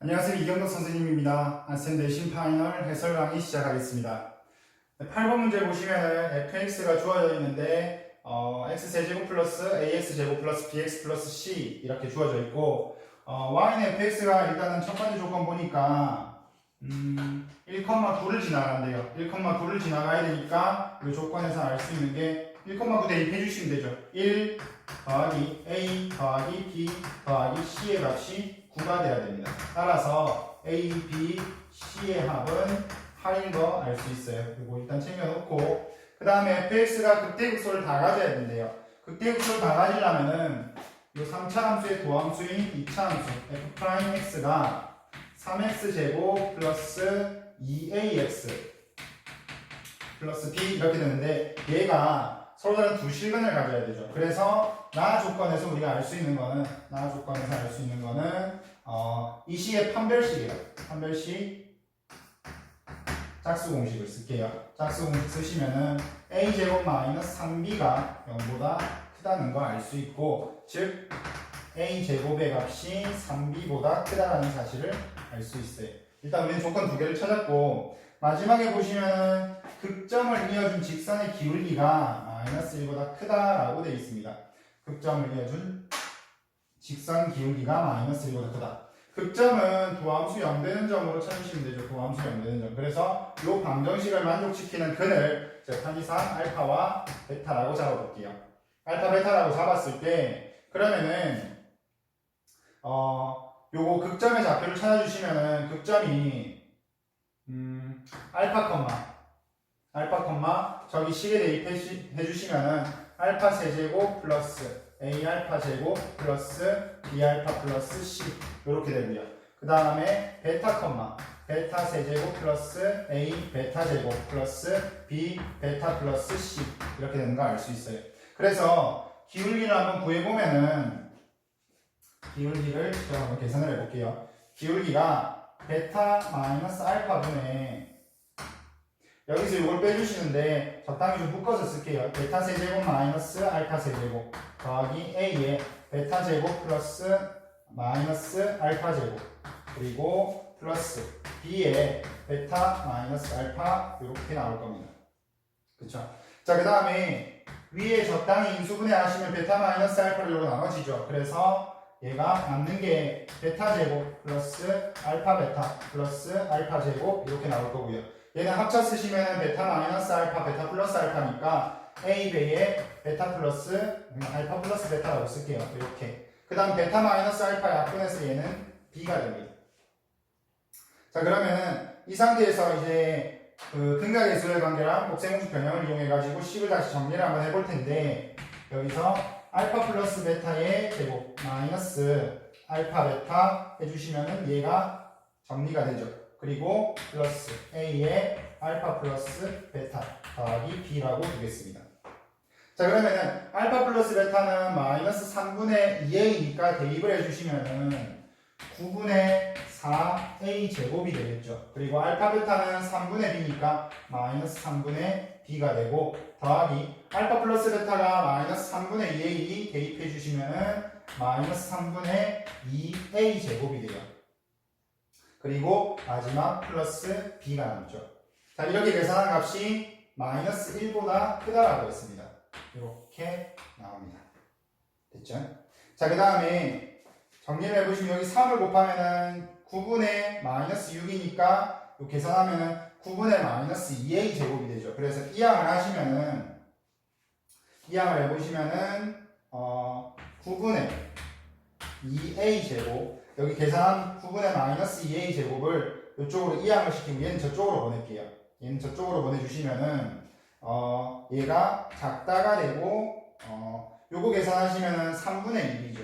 안녕하세요. 이경덕 선생님입니다. 안센 내신 파이널 해설 강의 시작하겠습니다. 8번 문제 보시면 fx가 주어져 있는데 어, x세제곱 플러스 ax제곱 플러스 bx 플러스 c 이렇게 주어져 있고 어, y는 fx가 일단은 첫 번째 조건 보니까 음, 1,9를 지나간대요. 1,9를 지나가야 되니까 이 조건에서 알 수 있는 게 1,9 대입해 주시면 되죠. 1 더하기 a 더하기 b 더하기 c의 값이 9가 돼야 됩니다. 따라서 a, b, c의 합은 8인 거 알 수 있어요. 그리고 일단 챙겨놓고 그 다음에 fx가 극대극소를 다 가져야 된대요. 극대극소를 다 가지려면은 이 3차 함수의 도함수인 2차 함수 f'x가 3x 제곱 플러스 2ax 플러스 b 이렇게 되는데 얘가 서로 다른 두 실근을 가져야 되죠. 그래서 나 조건에서 우리가 알 수 있는 거는 나 조건에서 알 수 있는 거는 어, 이 시의 판별식이에요. 판별식 짝수 공식을 쓸게요. 짝수 공식 쓰시면은 a 제곱 마이너스 3b가 0보다 크다는 거알수 있고 즉 a 제곱의 값이 3b보다 크다라는 사실을 알 수 있어요. 일단 우리는 조건 두 개를 찾았고 마지막에 보시면 극점을 이어준 직선의 기울기가 마이너스 1보다 크다라고 되어 있습니다. 극점을 이어준 직선 기울기가 마이너스 1보다 크다. 극점은 도함수 0되는 점으로 찾으시면 되죠. 도함수 0되는 점. 그래서 이 방정식을 만족시키는 근을 제가 편의상 알파와 베타라고 잡아볼게요. 알파, 베타라고 잡았을 때 그러면은 어 요거 극점의 좌표를 찾아주시면은 극점이 음 알파 컴마 알파 컴마 저기 식에 대입해 주- 해주시면은 알파 세제곱 플러스 a 알파 제곱 플러스 b 알파 플러스 c 이렇게 되고요. 그 다음에 베타 컴마 베타 세제곱 플러스 a 베타 제곱 플러스 b 베타 플러스 c 이렇게 되는 거 알 수 있어요. 그래서 기울기를 한번 구해보면은 기울기를 제가 한번 계산을 해볼게요. 기울기가 베타 마이너스 알파분의 여기서 이걸 빼주시는데 적당히 좀 묶어서 쓸게요. 베타 세제곱 마이너스 알파 세제곱 더하기 a의 베타 제곱 플러스 마이너스 알파 제곱 그리고 플러스 b의 베타 마이너스 알파 이렇게 나올 겁니다. 그쵸? 자, 그 다음에 위에 적당히 인수분해 하시면 베타 마이너스 알파로 이렇게 나눠지죠. 그래서 얘가 남는 게 베타 제곱 플러스 알파 베타 플러스 알파 제곱 이렇게 나올 거고요. 얘는 합쳐 쓰시면 베타 마이너스 알파 베타 플러스 알파니까 a 배의 베타 플러스 음, 알파 플러스 베타라고 쓸게요. 이렇게. 그 다음 베타 마이너스 알파 약분해서 얘는 b가 됩니다. 자 그러면은 이 상태에서 이제 그 근각예술의 관계랑 곱셈공식 변형을 이용해 가지고 식을 다시 정리를 한번 해볼 텐데 여기서 알파 플러스 베타의 제곱 마이너스 알파 베타 해주시면은 얘가 정리가 되죠. 그리고 플러스 a의 알파 플러스 베타 더하기 b라고 두겠습니다. 자 그러면은 알파 플러스 베타는 마이너스 3분의 2a니까 대입을 해주시면은 9분의 4a 제곱이 되겠죠. 그리고 알파 베타는 3분의 b니까 마이너스 3분의 b가 되고 더하기 알파 플러스 베타가 마이너스 3분의 2a 대입해 주시면은 마이너스 3분의 2a 제곱이 돼요. 그리고 마지막 플러스 b가 남죠. 자 이렇게 계산한 값이 마이너스 1보다 크다라고 했습니다. 이렇게 나옵니다. 됐죠? 자 그 다음에 정리를 해보시면 여기 3을 곱하면은 9분의 마이너스 6이니까 계산하면은 9분의 마이너스 2a 제곱이 되죠. 그래서 이 양을 하시면은 이 양을 해보시면은 어 9분의 2a 제곱 여기 계산한 9분의 마이너스 2a 제곱을 이쪽으로 이 양을 시키고 얘는 저쪽으로 보낼게요. 얘는 저쪽으로 보내주시면은 어 얘가 작다가 되고 어 요거 계산하시면은 3분의 1이죠.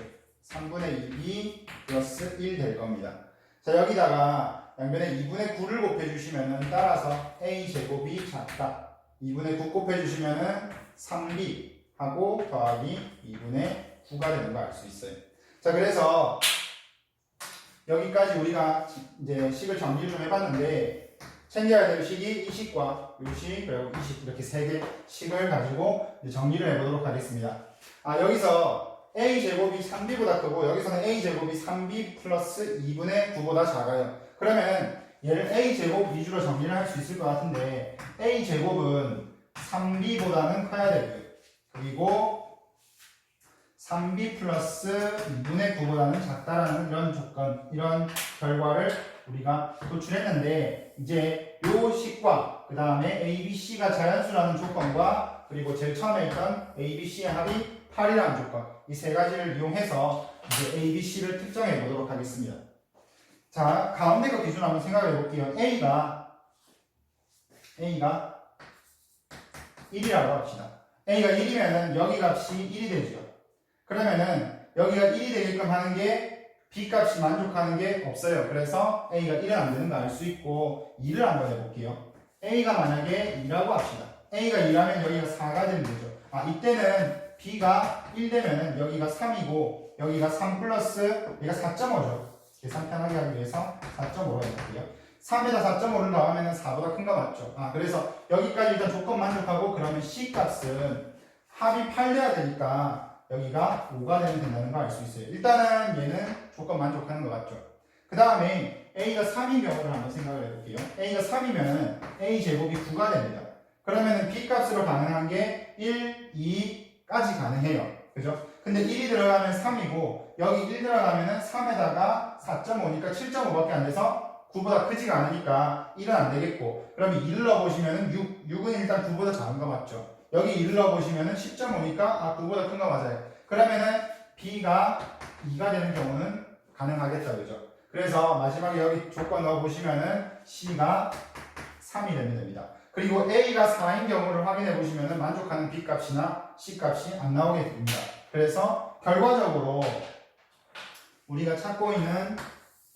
3분의 2이 플러스 1 될 겁니다. 자 여기다가 양변에 2분의 9를 곱해주시면은 따라서 a 제곱이 작다. 2분의 9 곱해주시면은 3b 하고 더하기 2분의 9가 되는 거 알 수 있어요. 자 그래서 여기까지 우리가 이제 식을 정리를 좀 해봤는데 챙겨야 될 식이 이 식과 이 식, 그리고 이 식 이렇게 세 개 식을 가지고 정리를 해보도록 하겠습니다. 아 여기서 a 제곱이 3b보다 크고 여기서는 a 제곱이 3b 플러스 2분의 9보다 작아요. 그러면 얘를 a 제곱 위주로 정리를 할 수 있을 것 같은데 a 제곱은 3b보다는 커야 되고요. 그리고 3b 플러스 2분의 9보다는 작다라는 이런 조건, 이런 결과를 우리가 도출했는데 이제 요 식과 그 다음에 a, b, c가 자연수라는 조건과 그리고 제일 처음에 있던 a, b, c의 합이 8이라는 조건 이 세 가지를 이용해서 이제 a, b, c를 특정해 보도록 하겠습니다. 자 가운데 거 기준 한번 생각해 볼게요. a가 a가 1이라고 합시다. a가 1이면은 여기 값이 1이 되죠. 그러면은 여기가 1이 되게끔 하는 게 b 값이 만족하는 게 없어요. 그래서 a가 1은 안 되는 거 알 수 있고 2를 한번 해볼게요. a가 만약에 2라고 합시다. a가 2라면 여기가 4가 되면 되죠. 아 이때는 b가 1 되면은 여기가 3이고 여기가 3 플러스 얘가 4.5죠. 계산 편하게 하기 위해서 4.5로 해볼게요. 3에다 4.5를 더하면 4보다 큰 거 맞죠? 아 그래서 여기까지 일단 조건 만족하고 그러면 c 값은 합이 8 돼야 되니까 여기가 5가 되면 된다는 걸 알 수 있어요. 일단은 얘는 조건 만족하는 것 같죠. 그 다음에 a가 3인 경우를 한번 생각을 해볼게요. a가 3이면 a 제곱이 9가 됩니다. 그러면은 b 값으로 가능한 게 1, 2까지 가능해요. 그죠? 근데 1이 들어가면 3이고 여기 1 들어가면은 3에다가 4.5니까 7.5밖에 안 돼서 9보다 크지가 않으니까 1은 안 되겠고 그러면 2를 넣어보시면은 6, 6은 일단 9보다 작은 거 맞죠? 여기 1을 넣어보시면은 10.5니까 아 9보다 큰 거 맞아요. 그러면은 b가 2가 되는 경우는 가능하겠다 그죠? 그래서 마지막에 여기 조건 넣어 보시면은 c가 3이 되면 됩니다. 그리고 a가 4인 경우를 확인해 보시면은 만족하는 b 값이나 c 값이 안 나오게 됩니다. 그래서 결과적으로 우리가 찾고 있는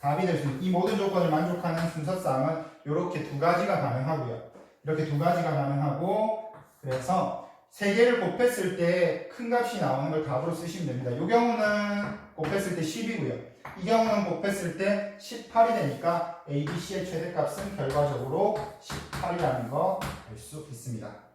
답이 될 수 있는 이 모든 조건을 만족하는 순서쌍은 이렇게 두 가지가 가능하고요. 이렇게 두 가지가 가능하고 그래서 세 개를 곱했을 때 큰 값이 나오는 걸 답으로 쓰시면 됩니다. 이 경우는 곱했을 때 10이고요. 이 경우는 곱했을 때 18이 되니까 A, B, C의 최대값은 결과적으로 18이라는 거 알 수 있습니다.